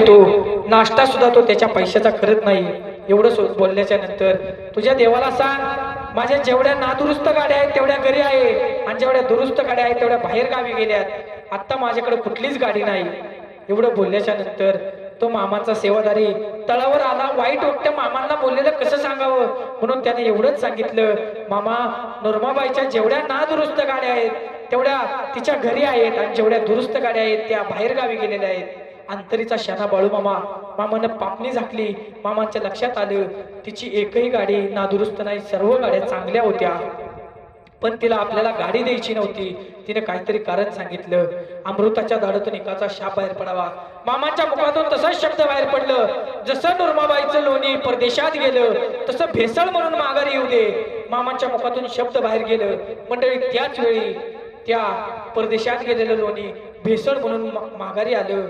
तो नाश्ता सुद्धा तो त्याच्या पैशाचा करत नाही. एवढं बोलल्याच्या नंतर तुझ्या देवाला सांग माझ्या जेवढ्या नादुरुस्त गाड्या आहेत तेवढ्या घरी आहे आणि जेवढ्या दुरुस्त गाड्या आहेत तेवढ्या बाहेर गावी गेल्यात. आता माझ्याकडे कुठलीच गाडी नाही. एवढं बोलल्याच्या नंतर तो मामाचा सेवादारी तळावर आला वाईट वाटतं मामांना बोललेलं कसं सांगावं? म्हणून त्याने एवढंच सांगितलं मामा नोरमाबाईच्या जेवढ्या नादुरुस्त गाड्या आहेत तेवढ्या तिच्या घरी आहेत आणि जेवढ्या दुरुस्त गाड्या आहेत त्या बाहेर गावी गेलेल्या आहेत. अंतरीचा शना बाळू मामा. मामानं पापणी झाकली. मामांच्या लक्षात आलं तिची एकही गाडी नादुरुस्त नाही सर्व गाड्या चांगल्या होत्या. पण तिला आपल्याला गाडी द्यायची नव्हती. तिने काहीतरी कारण सांगितलं. अमृताच्या दाडातून एकाचा शाप बाहेर पडावा. मामाच्या मुखातून तसाच शब्द बाहेर पडलं. जसं नुरमाबाईचं लोणी परदेशात गेलं तसं भेसळ म्हणून माघारी येऊ दे. मामाच्या मुखातून शब्द बाहेर गेलं. मंडळी त्याच वेळी त्या परदेशात गेलेलं लोणी भेसळ म्हणून माघारी आलं.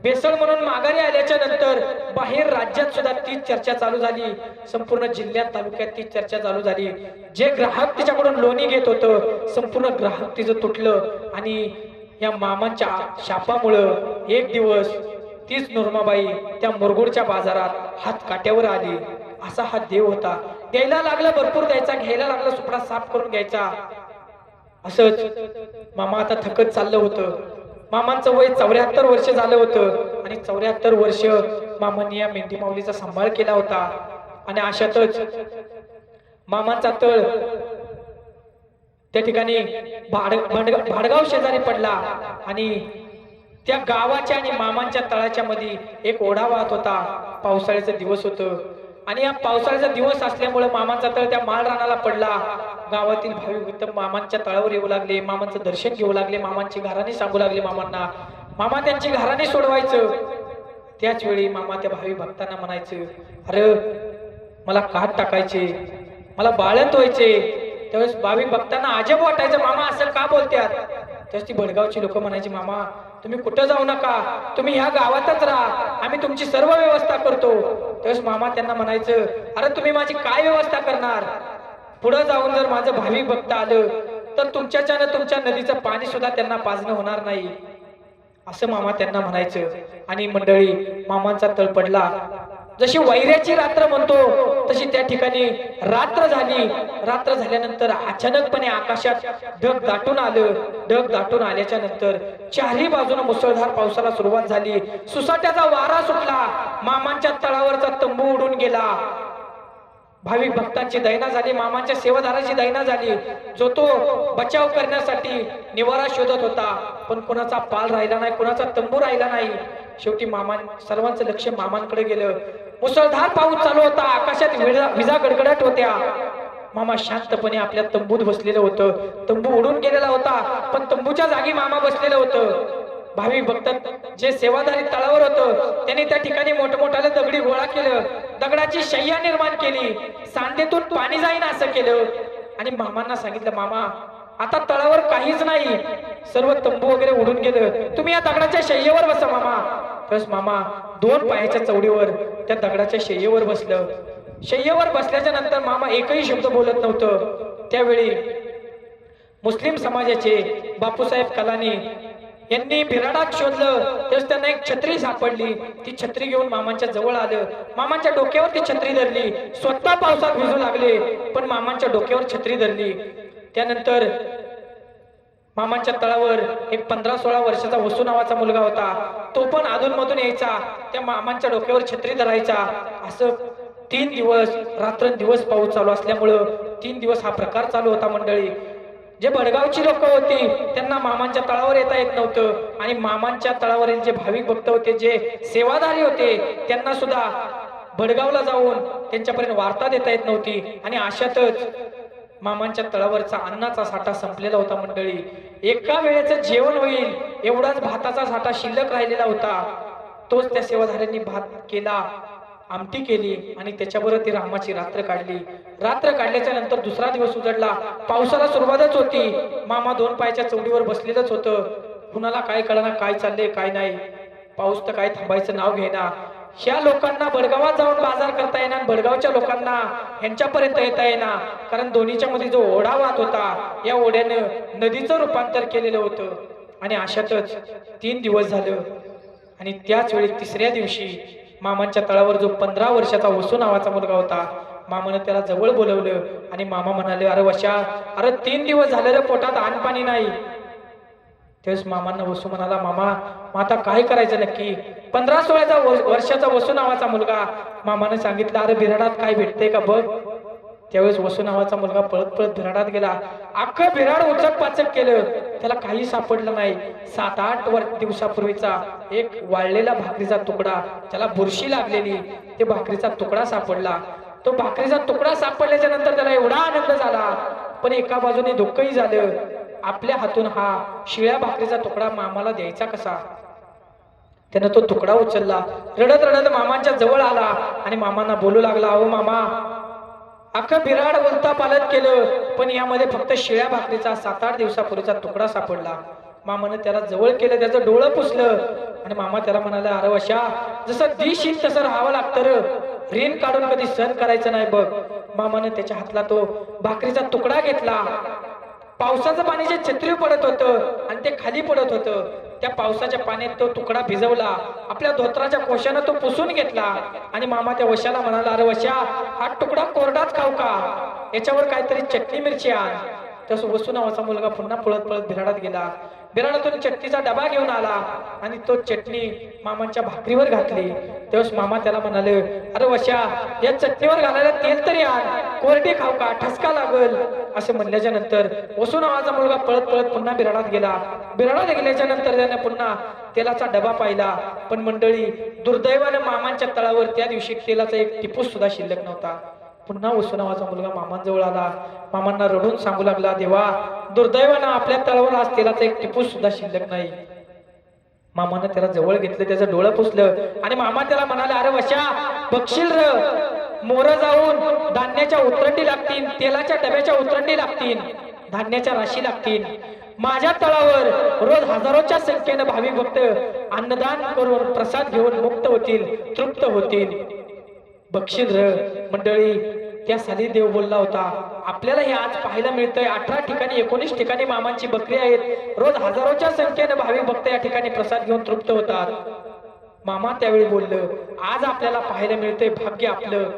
बेसळ म्हणून माघारी आल्याच्यानंतर बाहेर राज्यात सुद्धा तीच चर्चा चालू झाली. संपूर्ण जिल्ह्यात तालुक्यात ती चर्चा चालू झाली. जे ग्राहक तिच्याकडून लोणी घेत होतं संपूर्ण ग्राहक तिचं तुटलं आणि या मामांच्या शापामुळं एक दिवस तीच नुरमाबाई त्या मुरगुडच्या बाजारात हात काट्यावर आली. असा हा देव होता. द्यायला लागला भरपूर द्यायचा घ्यायला लागला सुपडा साफ करून घ्यायचा. असंच मामा आता थकत चाललं होतं. मामांचं वय चौऱ्याहत्तर वर्ष झालं होतं. आणि चौऱ्याहत्तर वर्ष मामांनी या मेंढी माऊलीचा सांभाळ केला होता. आणि अशातच मामांचा तळ त्या ठिकाणी भाड भाडगाव शेजारी पडला. आणि त्या गावाच्या आणि मामांच्या तळाच्या मध्ये एक ओढा वाहत होता. पावसाळ्याचा दिवस होतं. आणि या पावसाळ्याचा दिवस असल्यामुळे मामांचा तळ त्या माळ रानाला पडला. गावातील भाविक उत्तम मामांच्या तळावर येऊ लागले मामांचं दर्शन घेऊ लागले मामांची घराने सांगू लागले मामांना. मामा त्यांची घराने सोडवायचं. त्याच वेळी मामा त्या भावी भक्तांना म्हणायचं अरे मला काट टाकायचे मला बाळंत व्हायचे. त्यावेळेस भाविक भक्तांना अजब वाटायचं मामा असं का बोलत्यात? त्यावेळेस ती भडगावची लोक म्हणायची मामा तुम्ही कुठं जाऊ नका तुम्ही ह्या गावातच राहा आम्ही तुमची सर्व व्यवस्था करतो. त्यावेळेस मामा त्यांना म्हणायचं अरे तुम्ही माझी काय व्यवस्था करणार? पुढे जाऊन जर माझं भाविक बघता आलं तर तुमच्याच्यानं तुमच्या नदीचं पाणी सुद्धा त्यांना पाजणं होणार नाही. असं मामा त्यांना म्हणायचं. आणि मंडळी मामांचा तळ पडला. जशी वैऱ्याची रात्र म्हणतो तशी त्या ठिकाणी रात्र झाली. रात्र झाल्यानंतर अचानकपणे आकाशात ढग दाटून आलं. ढग दाटून आल्याच्यानंतर चारही बाजूने मुसळधार पावसाला सुरुवात झाली. सुसाट्याचा वारा सुटला. मामांच्या तळावरचा तंबू उडून गेला. भाविक भक्तांची दैना झाली मामाच्या सेवादाराची दैना झाली. जो तो बचाव करण्यासाठी निवारा शोधत होता पण कोणाचा पाल राहिला नाही कोणाचा तंबू राहिला नाही. शेवटी मामा सर्वांचं लक्ष मामांकडे गेलं. मुसळधार पाऊस चालू होता आकाशात विजा विजा गडगडाट होत्या. मामा शांतपणे आपल्या तंबूत बसलेलं होतं. तंबू उडून गेलेला होता पण तंबूच्या जागी मामा बसलेलं होतं. भाविक भक्तात जे सेवाधारी तळावर होतं त्यांनी त्या ठिकाणी मोठमोठ्याला दगडी गोळा केलं. दगडाची शय्या निर्माण केली. सांडेतून पाणी जाईन असं केलं. आणि मामांना सांगितलं मामा आता तळावर काहीच नाही. सर्व तंबू वगैरे उडून गेलं. तुम्ही या दगडाच्या शय्येवर बसा मामा. तस मामा दोन पायाच्या चवडीवर त्या दगडाच्या शय्येवर बसलं. शय्येवर बसल्याच्या नंतर मामा एकही शब्द बोलत नव्हतं. त्यावेळी मुस्लिम समाजाचे बापूसाहेब कलानी यांनी बिराडात शोधलं. तेच त्यांना एक छत्री सापडली. ती छत्री घेऊन मामांच्या जवळ आलं. मामांच्या डोक्यावर ती छत्री धरली. स्वतः पावसात भिजू लागले. पण मामांच्या डोक्यावर छत्री धरली. त्यानंतर मामांच्या तळावर एक पंधरा सोळा वर्षाचा वसू नावाचा मुलगा होता. तो पण अधूनमधून यायचा. त्या मामांच्या डोक्यावर छत्री धरायचा. असं तीन दिवस रात्रंदिवस पाऊस चालू असल्यामुळं तीन दिवस हा प्रकार चालू होता मंडळी. जे भडगावची लोक होती त्यांना मामांच्या तळावर येता येत नव्हतं. आणि मामांच्या तळावरील जे भाविक भक्त होते जे सेवाधारी होते त्यांना सुद्धा भडगावला जाऊन त्यांच्यापर्यंत वार्ता देता येत नव्हती. आणि अशातच मामांच्या तळावरचा अन्नाचा साठा संपलेला होता मंडळी. एका वेळेचं जेवण होईल एवढाच भाताचा साठा शिल्लक राहिलेला होता. तोच त्या सेवाधाऱ्यांनी भात केला. आमटी केली आणि त्याच्याबरोबर ती रामाची रात्र काढली. रात्र काढल्याच्या नंतर दुसरा दिवस उजडला. पावसाला सुरुवातच होती. मामा दोन पायाच्या चौडीवर बसलेलंच होतं. कुणाला काय कळणार काय चाललंय काय नाही. पाऊस तर काय थांबायचं नाव घेणार ह्या लोकांना बडगावात जाऊन बाजार करता येणार बडगावच्या लोकांना ह्यांच्यापर्यंत येता येणार कारण दोन्हीच्या मध्ये जो ओढा वाहत होता या ओढ्यानं नदीचं रूपांतर केलेलं होतं. आणि अशातच तीन दिवस झालं. आणि त्याच वेळी तिसऱ्या दिवशी मामांच्या तळावर जो पंधरा वर्षाचा वसू नावाचा मुलगा होता मामानं त्याला जवळ बोलवलं आणि मामा म्हणाले अरे वशा अरे तीन दिवस झालेलं पोटात अन्न पाणी नाही. तेच मामांना वसू म्हणाला मामा मग आता काय करायचं नक्की? पंधरा सोळाचा वर्षाचा वसू नावाचा मुलगा. मामानं सांगितलं अरे बिराडात काय भेटते का बघ? त्यावेळेस वसू नावाचा मुलगा पळत पळत भिराडात गेला. अख्खं भिराड उचक पाचक केलं. त्याला काही सापडलं नाही. सात आठ वर दिवसापूर्वीचा एक वाळलेला भाकरीचा तुकडा त्याला बुरशी लागलेली. ते भाकरीचा तुकडा सापडला. तो भाकरीचा तुकडा सापडल्याच्या नंतर त्याला एवढा आनंद झाला. पण एका बाजूने दुःखही झालं. आपल्या हातून हा शिळ्या भाकरीचा तुकडा मामाला द्यायचा कसा? त्यानं तो तुकडा उचलला. रडत रडत मामांच्या जवळ आला आणि मामांना बोलू लागला अहो मामा अख्खं बिराड उलता पालत केलं पण यामध्ये फक्त शिळ्या भाकरीचा सात आठ दिवसापूर्वीचा तुकडा सापडला. मामानं त्याला जवळ केलं त्याचं डोळं पुसलं. आणि मामा त्याला म्हणाला अरे वशा जसं दिश येईल तसं राहावं लागतं र. ऋण काढून कधी सहन करायचं नाही बघ. मामानं त्याच्या हातला तो भाकरीचा तुकडा घेतला. पावसाचं पाणी जे छत्री पडत होतं आणि ते खाली पडत होतं त्या पावसाच्या पाण्यात तो तुकडा भिजवला. आपल्या धोत्राच्या कोशानं तो पुसून घेतला. आणि मामा त्या वशाला म्हणाला अरे वशा हा तुकडा कोरडाच खाऊ का? याच्यावर काहीतरी चटणी मिरची आण. त्या वसू नावाचा मुलगा पुन्हा पळत पळत बिराडात गेला. बिराडातून चटणीचा डबा घेऊन आला आणि तो चटणी मामांच्या भाकरीवर घातली. तेव्हा मामा त्याला म्हणाले अरे वशा या चटणीवर घालायला तेल तरी आण. कोरडी खाऊ का? ठसका लागल. असं म्हणल्याच्या नंतर वसू नावाचा मुलगा पळत पळत पुन्हा बिराडात गेला. बिराडात गेल्याच्यानंतर त्याने पुन्हा तेलाचा डबा पाहिला. पण मंडळी दुर्दैवाने मामांच्या तळावर त्या दिवशी तेलाचा एक टिपूस सुद्धा शिल्लक नव्हता. पुन्हा वसू नावाचा मुलगा मामांजवळ आला. मामांना रडून सांगू लागला देवा दुर्दैवानं आपल्या तळावर आज तेलाचा एक टिपूस सुद्धा शिल्लक नाही. मामानं त्याला जवळ घेतलं त्याचं डोळं पुसलं आणि मामा त्याला म्हणाले अरे वशा बघशील र? मोर जाऊन धान्याच्या उतरंडी लागतील तेलाच्या डब्याच्या उतरंडी लागतील धान्याच्या राशी लागतील. माझ्या तळावर रोज हजारोच्या संख्येनं भाविक भक्त अन्नदान करून प्रसाद घेऊन मुक्त होतील तृप्त होतील. बक्षील र मंडळी त्या साली देव बोलला होता आपल्याला हे आज पाहायला मिळतंय. अठरा ठिकाणी एकोणीस ठिकाणी मामांची बकरी आहेत. रोज हजारोच्या संख्येनं भाविक भक्त या ठिकाणी प्रसाद घेऊन तृप्त होतात. मामा त्यावेळी बोललं आज आपल्याला पाहायला मिळतंय भाग्य आपलं.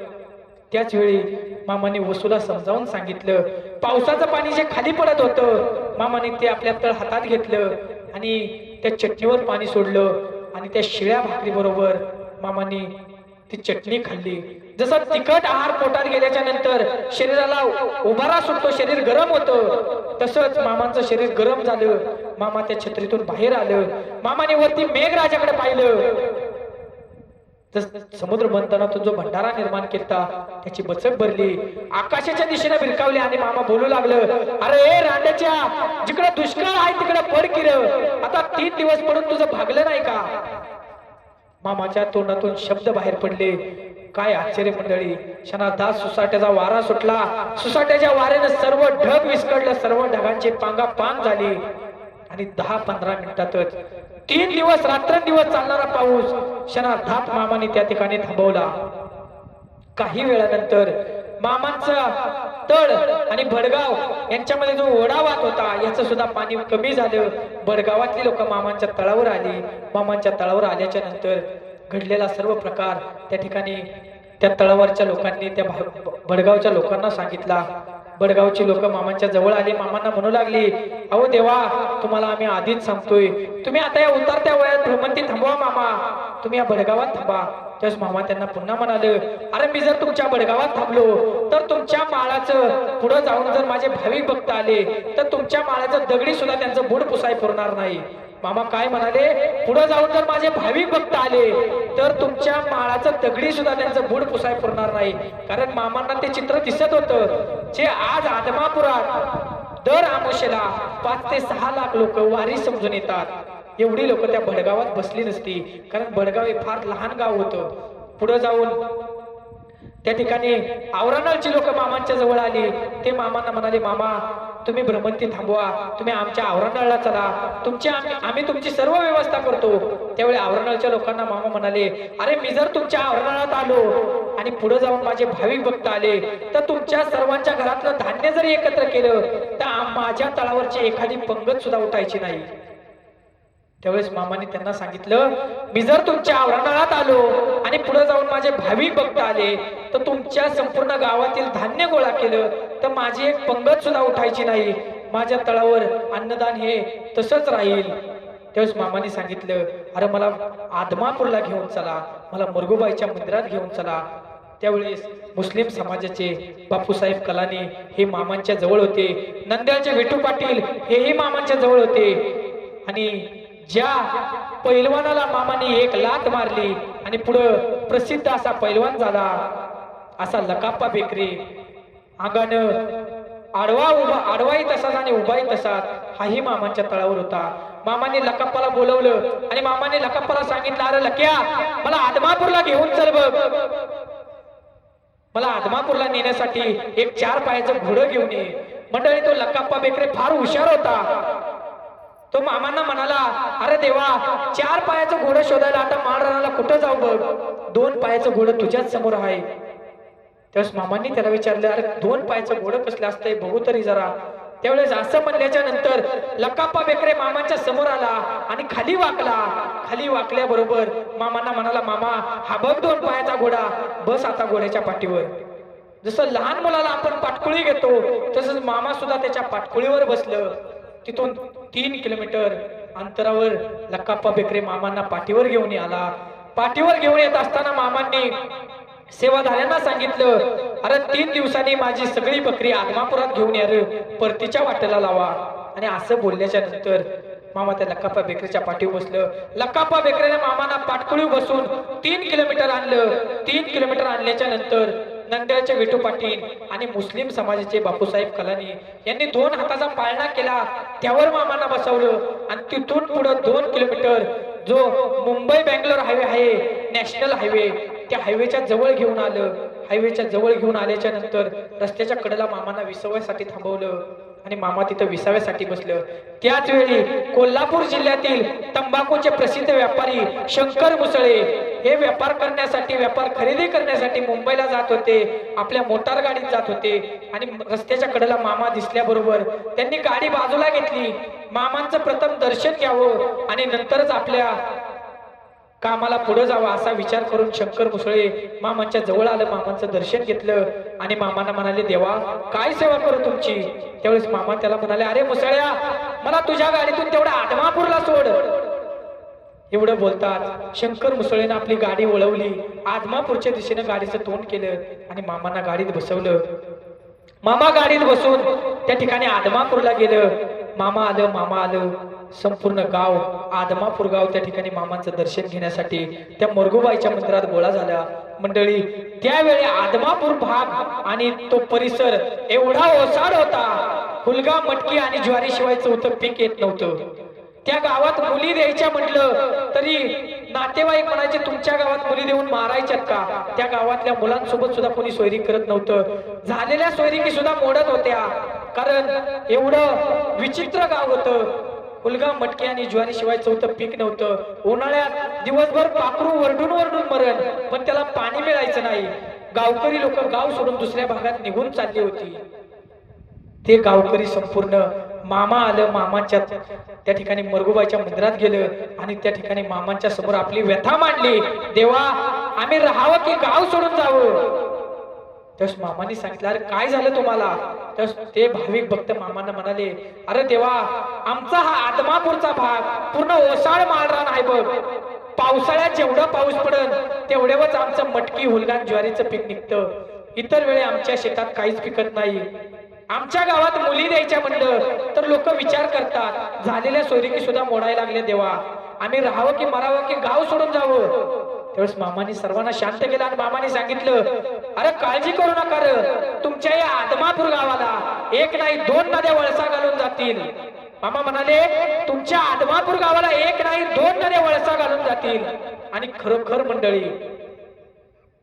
त्याच वेळी मामाने वसूला समजावून सांगितलं पावसाचं पाणी जे खाली पडत होतं. मामाने ते आपल्या तळ हातात घेतलं आणि त्या चटणीवर पाणी सोडलं आणि त्या शिळ्या भाकरी बरोबर मामाने ती चटणी खाल्ली. जसं तिखट आहार पोटात गेल्याच्यानंतर शरीराला उभारा सुटतो शरीर गरम होतं तसंच मामांचं शरीर गरम झालं. मामा त्या छत्रीतून बाहेर आलं. मामाने वरती मेघराजाकडे पाहिलं. तर समुद्र मंथनातून जो भंडारा निर्माण केला त्याची बचक भरली. आकाशाच्या दिशेने भिरकावली आणि मामा बोलू लागलं अरे ए रांड्याच्या जिकडे दुष्काळ आहे तिकडे पड किर. आता तीन दिवस पडून तुझं भागलं नाही का? मामाच्या तोंडातून शब्द बाहेर पडले. काय आश्चर्य मंडळी क्षणार्धात सुसाट्याचा वारा सुटला. सुसाट्याच्या वाऱ्याने सर्व ढग विस्कडलं सर्व ढगांची पांगा पान झाली. आणि दहा पंधरा मिनिटातच तीन दिवस रात्रंदिवस चालणारा पाऊस क्षणार्धात मामाने त्या ठिकाणी थांबवला. काही वेळानंतर मामांचा तळ आणि भडगाव यांच्यामध्ये जो ओढावात होता याचं सुद्धा पाणी कमी झालं. भडगावातली लोक मामांच्या तळावर आली. मामांच्या तळावर आल्याच्यानंतर घडलेला सर्व प्रकार त्या ठिकाणी त्या तळावरच्या लोकांनी त्या भडगावच्या लोकांना सांगितला. बडगावची लोक मामांच्या जवळ आली मामांना म्हणू लागली अहो देवा तुम्हाला आम्ही आधीच सांगतोय तुम्ही आता या उतरत्या वयात भ्रमंती थांबवा मामा. तुम्ही या बडगावात थांबा. त्यावेळेस मामा त्यांना पुन्हा म्हणाले अरे मी जर तुमच्या बडगावात थांबलो तर तुमच्या माळाचं पुढे जाऊन जर माझे भाविक भक्त आले तर तुमच्या माळाचं दगडी सुद्धा त्यांचं बुड पुसाय पुरणार नाही. मामा काय म्हणाले पुढे जाऊन जर माझे भाविक भक्त आले तर तुमच्या माळाचं दगडी सुद्धा त्यांचं बुड पुसाय पुरणार नाही. कारण मामांना ते चित्र दिसत होतं. जे आज आदमापुरात दर आमुषेला पाच ते सहा लाख लोक वारी समजून येतात. एवढी लोक त्या भडगावात बसली नसती. कारण भडगाव हे फार लहान गाव होतं. पुढे जाऊन त्या ठिकाणी आवरानाची लोक मामांच्या जवळ आली. ते मामांना म्हणाले मामा तुम्ही भ्रमंती थांबवा. तुम्ही आमच्या आवरणाला चला. तुमची आम्ही आम्ही तुमची सर्व व्यवस्था करतो. त्यावेळी आवरणाच्या लोकांना मामा म्हणाले अरे मी जर तुमच्या आवरणाळात आलो आणि पुढे जाऊन माझे भाविक भक्त आले तर तुमच्या सर्वांच्या घरातलं धान्य जर एकत्र केलं तर माझ्या तळावरची एखादी पंगत सुद्धा उठायची नाही. त्यावेळेस मामाने त्यांना सांगितलं मी जर तुमच्या आवरणात आलो आणि पुढे जाऊन माझे भाविक भक्त आले तर तुमच्या संपूर्ण गावातील धान्य गोळा केलं तर माझी एक पंगत सुद्धा उठायची नाही. माझ्या तळावर अन्नदान हे तसंच राहील. त्यावेळेस मामाने सांगितलं अरे मला आदमापूरला घेऊन चला मला मुरगुबाईच्या मंदिरात घेऊन चला. त्यावेळेस मुस्लिम समाजाचे बापूसाहेब कलानी हे मामांच्या जवळ होते. नंद्याचे विठू पाटील हेही मामांच्या जवळ होते. आणि ज्या पैलवानाला मामाने एक लात मारली आणि पुढं प्रसिद्ध असा पैलवान झाला असा लकाप्पा बेकरी. अंगानं आडवा उभा आडवाही तसाच आणि उभाही तसाच. हाही मामांच्या तळावर होता. मामाने लकाप्पाला बोलवलं आणि मामाने लकाप्पाला सांगितलं अरे लक्या मला आदमापूरला घेऊन चल बघ. मला आदमापूरला नेण्यासाठी एक चार पायाचं घोडं घेऊन ये. मंडळी तो लकाप्पा बेकरे फार हुशार होता. तो मामांना म्हणाला अरे देवा चार पायाचं घोडं शोधायला आता माळरानाला कुठं जाऊ बघ? दोन पायाचं घोडं तुझ्याच समोर आहे. त्यावेळेस मामांनी त्याला विचारलं अरे दोन पायाचं घोडं कसलं असतंय? बघू तरी जरा. त्यावेळेस असं म्हणल्याच्या नंतर लकाप्पा बेकरे मामांच्या समोर आला आणि खाली वाकला. खाली वाकल्याबरोबर मामांना म्हणाला मामा हा बघ दोन पायाचा घोडा. बस आता घोड्याच्या पाठीवर. जसं लहान मुलाला आपण पाटकुळी घेतो तसंच मामा सुद्धा त्याच्या पाटकुळीवर बसलं. तिथून तीन किलोमीटर अंतरावर लक्काप्पा बेकरे मामांना पाठीवर घेऊन आला. पाठीवर घेऊन येत असताना मामांनी सेवाधाऱ्यांना सांगितलं अरे तीन दिवसांनी माझी सगळी बकरी आदमापुरात घेऊन या रे परतीच्या वाटेला लावा. आणि असं बोलल्याच्या नंतर मामा त्या लक्काप्पा बेकरीच्या पाठीवर बसलं. लक्काप्पा बेकरीने मामाना पाटकुळी बसून तीन किलोमीटर आणलं. तीन किलोमीटर आणल्याच्या नंतर नंद्याचे विठू पाटील आणि मुस्लिम समाजाचे बापूसाहेब कलानी यांनी दोन हाताचा पाळणा केला. त्यावर मामांना बसवलं. आणि तिथून पुढं दोन किलोमीटर जो मुंबई बँगलोर हायवे आहे नॅशनल हायवे त्या हायवेच्या जवळ घेऊन आलं. हायवेच्या जवळ घेऊन आल्याच्यानंतर रस्त्याच्या कडेला मामांना विसाव्यासाठी थांबवलं आणि मामा तिथं विसाव्यासाठी बसलं. त्याच वेळी कोल्हापूर जिल्ह्यातील तंबाखूचे प्रसिद्ध व्यापारी शंकर मुसळे हे व्यापार करण्यासाठी व्यापार खरेदी करण्यासाठी मुंबईला जात होते. आपल्या मोटार गाडीत जात होते आणि रस्त्याच्या कडेला मामा दिसल्याबरोबर त्यांनी गाडी बाजूला घेतली. मामांचं प्रथम दर्शन घ्यावं आणि नंतरच आपल्या आम्हाला पुढे जावं असा विचार करून शंकर मुसळे मामांच्या जवळ आलं मामांचं दर्शन घेतलं आणि मामांना म्हणाले देवा काय सेवा करू तुमची? त्यावेळेस मामा त्याला म्हणाले अरे मुसळ्या मला तुझ्या गाडीतून तेवढा आदमापूरला सोड. एवढं बोलतात शंकर मुसळेनं आपली गाडी वळवली आदमापूरच्या दिशेनं गाडीचं तोंड केलं आणि मामांना गाडीत बसवलं. मामा गाडीत बसून त्या ठिकाणी आदमापूरला गेलं. मामा आलं मामा आलं. संपूर्ण गाव आदमापूर गाव त्या ठिकाणी मामांचं दर्शन घेण्यासाठी त्या मरगुबाईच्या मंदिरात गोळा झाला मंडळी त्यावेळी आदमापूर भाग आणि तो परिसर एवढा ओसाड होता. हुलगा मटकी आणि ज्वारी शिवायचं होतं पीक येत नव्हतं. त्या गावात मुली द्यायच्या म्हटलं तरी नातेवाईक म्हणायचे तुमच्या गावात मुली देऊन मारायच्यात का? त्या गावातल्या मुलांसोबत सुद्धा कोणी सोयरी करत नव्हतं. झालेल्या सोयरीकी सुद्धा मोडत होत्या. कारण एवढं विचित्र गाव होतं. मुलगा मटकी आणि ज्वारी शिवाय चौथं पीक नव्हतं. उन्हाळ्यात दिवसभर पाखरू वरडून वरडून मरण पण त्याला पाणी मिळायचं नाही. गावकरी लोक गाव सोडून दुसऱ्या भागात निघून चालली होती. ते गावकरी संपूर्ण मामा आलं मामाच्या त्या ठिकाणी मरगुबाईच्या मंदिरात गेलं आणि त्या ठिकाणी मामांच्या समोर आपली व्यथा मांडली. देवा आम्ही राहावं की गाव सोडून जावं? त्यास मामाने सांगितलं अरे काय झालं तुम्हाला? त्यास ते भाविक भक्त मामांना म्हणाले अरे देवा आमचा हा आदमापूरचा भाग पूर्ण ओसाळ माळरान आहे बघ. पावसाळ्यात जेवढं पाऊस पडल तेवढ्यावरच आमचं मटकी हुलगान ज्वारीचं पीक निघतं. इतर वेळे आमच्या शेतात काहीच पिकत नाही. आमच्या गावात मुली द्यायच्या म्हणलं तर लोक विचार करतात. झालेल्या सोयरिकी सुद्धा मोडायला लागले देवा. आम्ही राहावं की मरावं की गाव सोडून जावं? त्यावेळेस मामाने सर्वांना शांत केलं आणि मामाने सांगितलं अरे काळजी करू नका तुमच्या या आदमापूर गावाला एक नाही दोन नद्या वळसा घालून जातील. मामा म्हणाले तुमच्या आदमापूर गावाला एक नाही दोन नद्या वळसा घालून जातील. आणि खरोखर मंडळी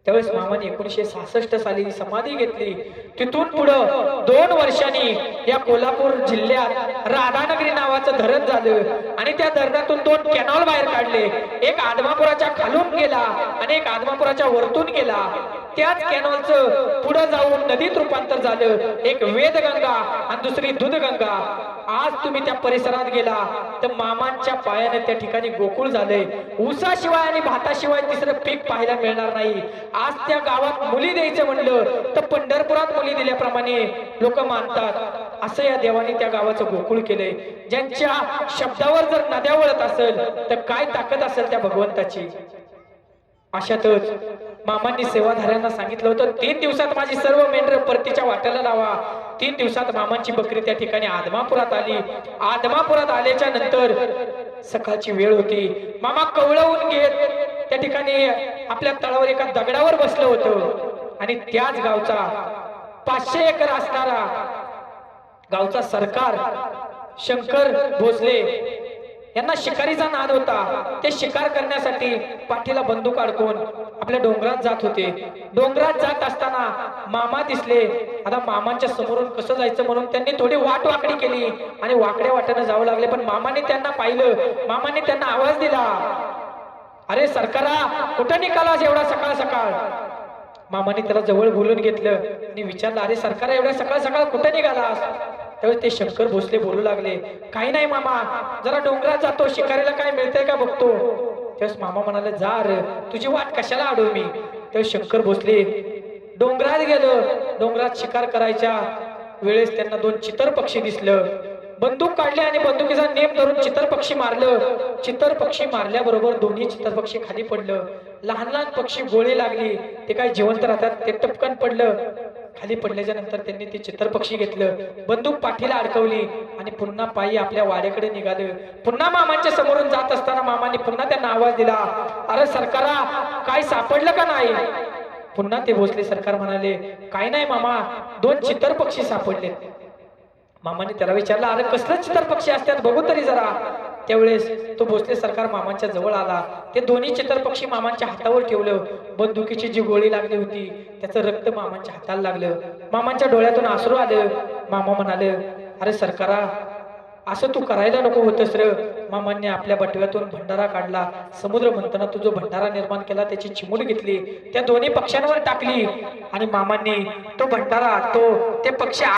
त्यावेळेस मामाने एकोणीशे सहासष्ट साली समाधी घेतली. तिथून पुढं दोन वर्षांनी या कोल्हापूर जिल्ह्यात राधानगरी नावाचं धरण झालं. आणि त्या धरणातून दोन कॅनॉल बाहेर काढले. एक आदमापुराच्या खालून गेला आणि एक आदमापुराच्या वरतून गेला. त्याच कॅनॉलचं पुढे जाऊन नदीत रूपांतर झालं. एक वेदगंगा आणि दुसरी दुधगंगा. आज तुम्ही त्या परिसरात गेला. तर मामांच्या पायाने त्या ठिकाणी गोकुळ झालंय. ऊसाशिवाय आणि भाताशिवाय तिसरं पीक पाहायला मिळणार नाही. आज त्या गावात मुली द्यायचं म्हणलं तर पंढरपुरात मुली दिल्याप्रमाणे लोक मानतात. असं या देवाने त्या गावाचं गोकुळ केलंय. ज्यांच्या शब्दावर जर नद्या वळत असेल तर काय ताकद असेल त्या भगवंताची? अशातच मामांनी सेवाधाऱ्यांना सांगितलं होतं तीन दिवसात माझी सर्व मेंढर परतीच्या वाट्याला लावा. तीन दिवसात मामांची बकरी त्या ठिकाणी आदमापुरात आली. आदमापुरात आल्याच्यानंतर सकाळची वेळ होती. मामा कवळवून घेत त्या ठिकाणी आपल्या तळावर एका दगडावर बसलं होतं. आणि त्याच गावचा पाचशे एकर असणारा गावचा सरकार शंकर भोसले यांना शिकारीचा नाद होता. ते शिकार करण्यासाठी पाठीला बंदूक अडकून आपल्या डोंगरात जात होते. डोंगरात जात असताना मामा दिसले. आता मामांच्या समोरून कसं जायचं म्हणून त्यांनी थोडी वाट वाकडी केली आणि वाकड्या वाट्यानं जावं लागले. पण मामाने त्यांना पाहिलं. मामाने त्यांना आवाज दिला. अरे सरकारा कुठं निघालास एवढा सकाळ सकाळ? मामाने त्याला जवळ बोलून घेतलं. आणि विचारलं अरे सरकारा एवढ्या सकाळ सकाळ कुठं निघालास? त्यावेळी ते शंकर भोसले बोलू लागले काही नाही मामा जरा डोंगरात जातो शिकारीला काय मिळतंय का बघतो? त्यावेळेस मामा म्हणाले जा रे तुझी वाट कशाला अडवू मी? त्यावेळेस शंकर भोसले डोंगरात गेलो डोंगरात शिकार करायच्या वेळेस त्यांना दोन चितर पक्षी दिसलं. बंदूक काढले आणि बंदुकीचा नेम धरून चितर पक्षी मारलं. चितर पक्षी मारल्याबरोबर दोन्ही चितर पक्षी खाली पडलं. लहान लहान पक्षी गोळे लागली. ते काय जिवंत राहतात ते टपकन पडलं. खाली पडल्याच्या नंतर त्यांनी ते चित्रपक्षी घेतलं. बंदूक पाठीला अडकवली आणि पुन्हा पायी आपल्या वाड्याकडे निघाले. पुन्हा मामांच्या समोरून जात असताना मामाने पुन्हा त्यांना आवाज दिला. अरे सरकारा काय सापडलं का नाही? पुन्हा ते भोसले सरकार म्हणाले काय नाही मामा दोन चितर पक्षी सापडले मामाने त्याला विचारलं अरे कसलं चितर पक्षी असतात बघू तरी जरा. त्यावेळेस तो भोसले सरकार मामांच्या जवळ आला. ते दोन्ही चित्र पक्षी मामांच्या हातावर ठेवलं. बंदुकीची जी गोळी लागली होती त्याचं रक्त मामांच्या हाताला लागलं. मामांच्या डोळ्यातून आसरू आलं. मामा म्हणाले अरे सरकारा असं तू करायला नको होतंस र. मामांनी आपल्या बटव्यातून भंडारा काढला. समुद्र म्हणताना तो जो भंडारा निर्माण केला त्याची चिमूट घेतली. त्या दोन्ही पक्ष्यांवर टाकली. आणि मामांनी तो भंडारा तो ते पक्षी